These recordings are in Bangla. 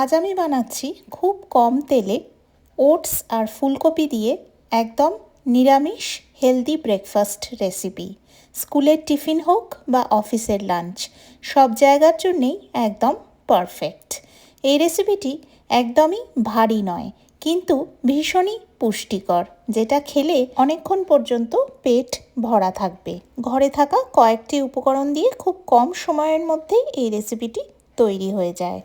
আজ আমি বানাচ্ছি খুব কম তেলে ওটস আর ফুলকপি দিয়ে একদম নিরামিষ হেলদি ব্রেকফাস্ট রেসিপি। স্কুলের টিফিন হোক বা অফিসের লাঞ্চ, সব জায়গার জন্যেই একদম পারফেক্ট। এই রেসিপিটি একদমই ভারী নয়, কিন্তু ভীষণই পুষ্টিকর, যেটা খেলে অনেকক্ষণ পর্যন্ত পেট ভরা থাকবে। ঘরে থাকা কয়েকটি উপকরণ দিয়ে খুব কম সময়ের মধ্যেই এই রেসিপিটি তৈরি হয়ে যায়।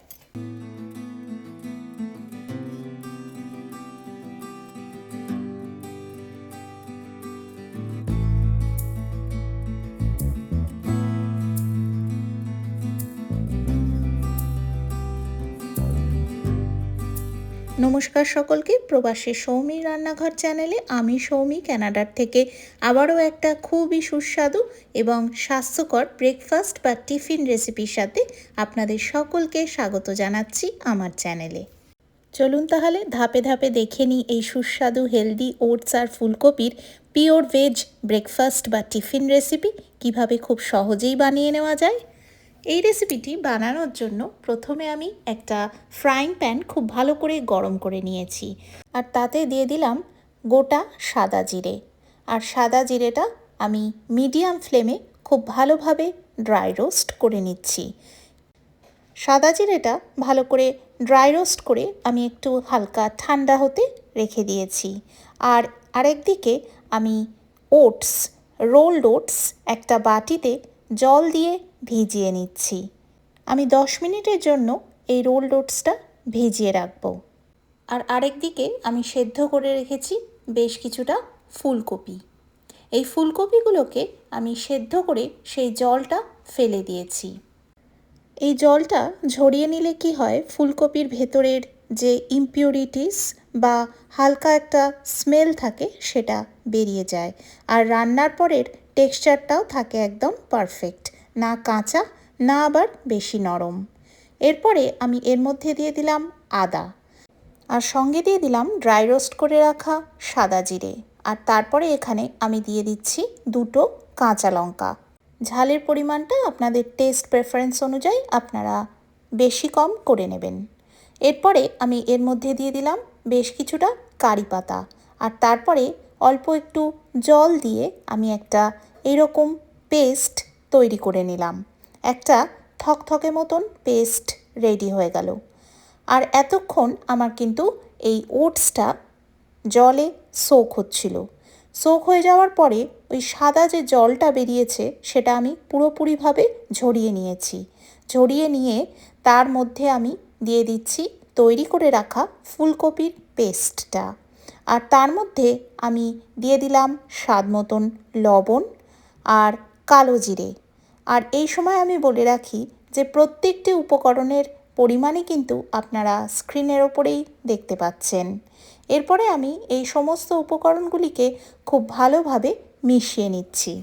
নমস্কার সকলকে। প্রবাসী সৌমি রান্নাঘর চ্যানেলে আমি সৌমি ক্যানাডার থেকে আবারও একটা খুবই সুস্বাদু এবং স্বাস্থ্যকর ব্রেকফাস্ট বা টিফিন রেসিপির সাথে আপনাদের সকলকে স্বাগত জানাচ্ছি আমার চ্যানেলে। চলুন তাহলে ধাপে ধাপে দেখে নিই এই সুস্বাদু হেলদি ওটস আর ফুলকপির পিওর ভেজ ব্রেকফাস্ট বা টিফিন রেসিপি কীভাবে খুব সহজেই বানিয়ে নেওয়া যায়। এই রেসিপিটি বানানোর জন্য প্রথমে আমি একটা ফ্রাইং প্যান খুব ভালো করে গরম করে নিয়েছি। আর তাতে দিয়ে দিলাম গোটা সাদা জিরে। আর সাদা জিরেটা আমি মিডিয়াম ফ্লেমে খুব ভালোভাবে ড্রাই রোস্ট করে নিচ্ছি। সাদা জিরেটা ভালো করে ড্রাই রোস্ট করে আমি একটু হালকা ঠান্ডা হতে রেখে দিয়েছি। আর আরেকদিকে আমি ওটস রোলড ওটস একটা বাটিতে জল দিয়ে ভিজিয়ে নিচ্ছি। আমি দশ মিনিটের জন্য এই রোল ওটসটা ভিজিয়ে রাখব। আর আরেক দিকে আমি সেদ্ধ করে রেখেছি বেশ কিছুটা ফুলকপি। এই ফুলকপিগুলোকে আমি সেদ্ধ করে সেই জলটা ফেলে দিয়েছি। এই জলটা ঝরিয়ে নিলে কি হয়, ফুলকপির ভেতরের যে ইমপিউরিটিস বা হালকা একটা স্মেল থাকে সেটা বেরিয়ে যায়। আর রান্নার পরের টেক্সচারটাও থাকে একদম পারফেক্ট না কাঁচা, না আবার বেশি নরম। এরপরে আমি এর মধ্যে দিয়ে দিলাম আদা। আর সঙ্গে দিয়ে দিলাম ড্রাই রোস্ট করে রাখা সাদা জিরে। আর তারপরে এখানে আমি দিয়ে দিচ্ছি দুটো কাঁচা লঙ্কা। ঝালের পরিমাণটা আপনাদের টেস্ট প্রেফারেন্স অনুযায়ী আপনারা বেশি কম করে নেবেন। এরপরে আমি এর মধ্যে দিয়ে দিলাম বেশ কিছুটা কারি পাতা। আর তারপরে অল্প একটু জল দিয়ে আমি একটা এরকম পেস্ট তৈরি করে নিলাম। একটা থকথকে মতন পেস্ট রেডি হয়ে গেল। আর এতক্ষণ আমার কিন্তু এই ওটসটা জলে সোক হচ্ছিল। সোক হয়ে যাওয়ার পরে ওই সাদা যে জলটা বেরিয়েছে সেটা আমি পুরোপুরিভাবে ঝরিয়ে নিয়েছি। ঝরিয়ে নিয়ে তার মধ্যে আমি দিয়ে দিচ্ছি তৈরি করে রাখা ফুলকপির পেস্টটা। আর তার মধ্যে আমি দিয়ে দিলাম স্বাদ মতন লবণ আর কালো জিরে। আর এই সময় আমি বলে রাখি যে প্রত্যেকটি উপকরণের পরিমাণই কিন্তু আপনারা স্ক্রিনের ওপরেই দেখতে পাচ্ছেন। এরপরে আমি এই সমস্ত উপকরণগুলিকে খুব ভালোভাবে মিশিয়ে নিচ্ছি।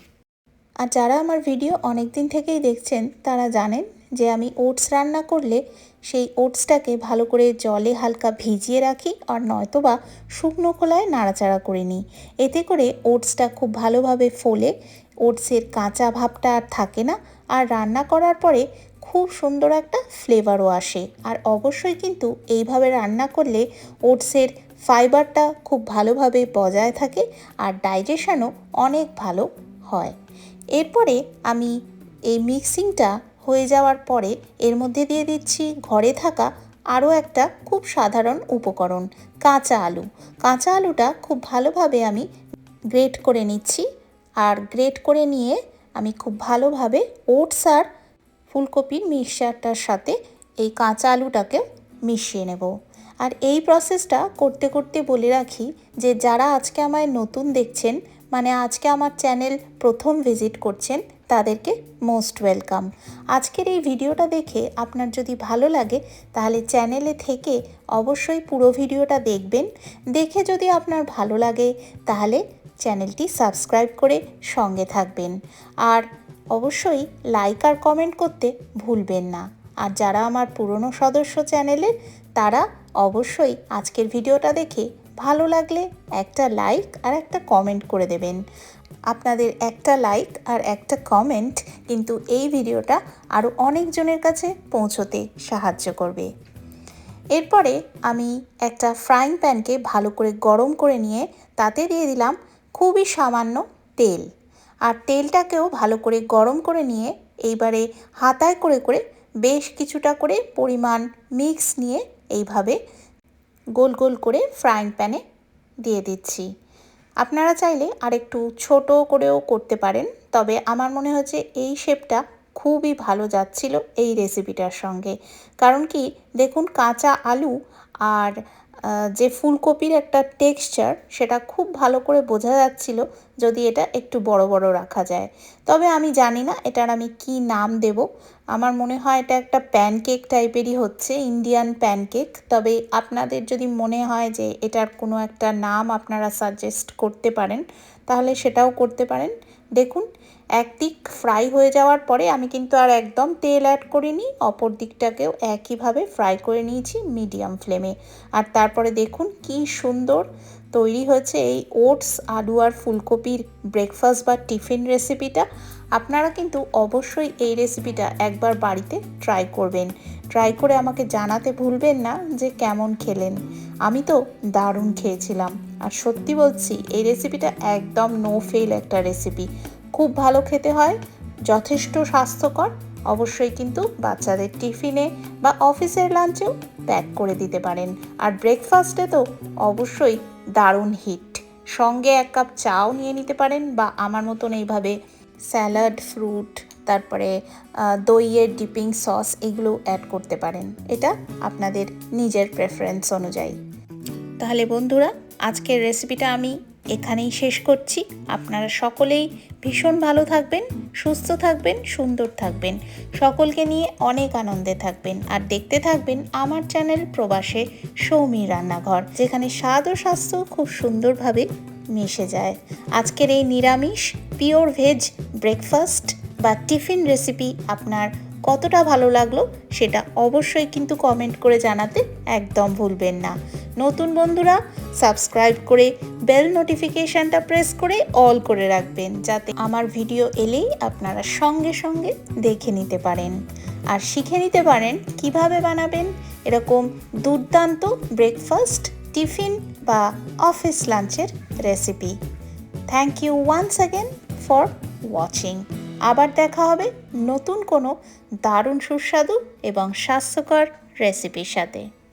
আর যারা আমার ভিডিও অনেক দিন থেকেই দেখছেন, তারা জানেন যে আমি ওটস রান্না করলে সেই ওটসটাকে ভালো করে জলে হালকা ভিজিয়ে রাখি আর নয়তোবা শুকনো খোলায় নাড়াচাড়া করে নিই। এতে করে ওটসটা খুব ভালোভাবে ফোলে ওটসের কাঁচা ভাবটা আর থাকে না। আর রান্না করার পরে খুব সুন্দর একটা ফ্লেভারও আসে। আর অবশ্যই কিন্তু এইভাবে রান্না করলে ওটসের ফাইবারটা খুব ভালোভাবে বজায় থাকে আর ডাইজেশনও অনেক ভালো হয়। এরপরে আমি এই মিক্সিংটা হয়ে যাওয়ার পরে এর মধ্যে দিয়ে দিচ্ছি ঘরে থাকা আরও একটা খুব সাধারণ উপকরণ, কাঁচা আলু। কাঁচা আলুটা খুব ভালোভাবে আমি গ্রেট করে নিচ্ছি। আর গ্রেট করে নিয়ে আমি খুব ভালোভাবে ওটস আর ফুলকপির মিক্সচারটার সাথে এই কাঁচা আলুটাকে মিশিয়ে নেব। আর এই প্রসেসটা করতে করতে বলে রাখি যে, যারা আজকে আমায় নতুন দেখছেন মানে আজকে আমার চ্যানেল প্রথম ভিজিট করছেন, তাদেরকে মোস্ট ওয়েলকাম আজকের এই ভিডিওটা দেখে আপনার যদি ভালো লাগে, তাহলে চ্যানেলে থেকে অবশ্যই পুরো ভিডিওটা দেখবেন। দেখে যদি আপনার ভালো লাগে, তাহলে চ্যানেলটি সাবস্ক্রাইব করে সঙ্গে থাকবেন। আর অবশ্যই লাইক আর কমেন্ট করতে ভুলবেন না। আর যারা আমার পুরনো সদস্য চ্যানেলের তারা অবশ্যই আজকের ভিডিওটা দেখে ভালো লাগলে একটা লাইক আর একটা কমেন্ট করে দেবেন। আপনাদের একটা লাইক আর একটা কমেন্ট কিন্তু এই ভিডিওটা আরও অনেকজনের কাছে পৌঁছতে সাহায্য করবে। এরপরে আমি একটা ফ্রাইং প্যানকে ভালো করে গরম করে নিয়ে তাতে দিয়ে দিলাম খুবই সামান্য তেল। আর তেলটাকেও ভালো করে গরম করে নিয়ে এইবারে হাতায় করে করে বেশ কিছুটা করে পরিমাণ মিক্স নিয়ে এইভাবে গোল গোল করে ফ্রাইং প্যানে দিয়ে দিচ্ছি। আপনারা চাইলে আরেকটু ছোট করেও করতে পারেন, তবে আমার মনে হচ্ছে এই শেপটা খুবই ভালো যাচ্ছিল এই রেসিপিটার সঙ্গে। কারণ কি, দেখুন কাঁচা আলু আর যে ফুলকপির একটা টেক্সচার সেটা খুব ভালো করে বোঝা যাচ্ছিল যদি এটা একটু বড় বড় রাখা যায়। তবে আমি জানি না এটার আমি কি নাম দেব। আমার মনে হয় এটা একটা প্যানকেক টাইপেরই হচ্ছে ইন্ডিয়ান প্যানকেক তবে আপনাদের যদি মনে হয় যে এটার কোনো একটা নাম আপনারা সাজেস্ট করতে পারেন, তাহলে সেটাও করতে পারেন। দেখুন একদিক ফ্রাই হয়ে যাওয়ার পরে আমি কিন্তু আর একদম তেল অ্যাড করিনি, অপর দিকটাকেও একইভাবে ফ্রাই করে নিয়েছি মিডিয়াম ফ্লেমে আর তারপরে দেখুন কি সুন্দর তৈরি হয়েছে এই ওটস আলু আর ফুলকপির ব্রেকফাস্ট বা টিফিন রেসিপিটা আপনারা কিন্তু অবশ্যই এই রেসিপিটা একবার বাড়িতে ট্রাই করবেন। ট্রাই করে আমাকে জানাতে ভুলবেন না যে কেমন খেলেন। আমি তো দারুণ খেয়েছিলাম। আর সত্যি বলছি, এই রেসিপিটা একদম নো ফেল একটা রেসিপি খুব ভালো খেতে হয়, যথেষ্ট স্বাস্থ্যকর, অবশ্যই কিন্তু বাচ্চাদের টিফিনে বা অফিসের লাঞ্চেও প্যাক করে দিতে পারেন। আর ব্রেকফাস্টে তো অবশ্যই দারুণ হিট সঙ্গে এক কাপ চাও নিয়ে নিতে পারেন বা আমার মতন এইভাবে স্যালাড ফ্রুট তারপরে দইয়ের ডিপিং সস এগুলো অ্যাড করতে পারেন। এটা আপনাদের নিজের প্রেফারেন্স অনুযায়ী। তাহলে বন্ধুরা, আজকের রেসিপিটা আমি এখানেই শেষ করছি। আপনারা সকলেই ভীষণ ভালো থাকবেন, সুস্থ থাকবেন, সুন্দর থাকবেন। সকলকে নিয়ে অনেক আনন্দে থাকবেন। আর দেখতে থাকবেন আমার চ্যানেল প্রবাসে সৌমি রান্নাঘর, যেখানে স্বাদ ও স্বাস্থ্য খুব সুন্দরভাবে মিশে যায়। আজকের এই নিরামিষ পিওর ভেজ ব্রেকফাস্ট বা টিফিন রেসিপি আপনার কতটা ভালো লাগল সেটা অবশ্যই কিন্তু কমেন্ট করে জানাতে একদম ভুলবেন না। নতুন বন্ধুরা সাবস্ক্রাইব করে বেল নোটিফিকেশানটা প্রেস করে অল করে রাখবেন যাতে আমার ভিডিও এলেই আপনারা সঙ্গে সঙ্গে দেখে নিতে পারেন। আর শিখে নিতে পারেন কীভাবে বানাবেন, এরকম দুর্দান্ত ব্রেকফাস্ট টিফিন বা অফিস লাঞ্চের recipe thank you once again for watching আবার দেখা হবে নতুন কোনো দারুণ সুস্বাদু এবং স্বাস্থ্যকর রেসিপির সাথে।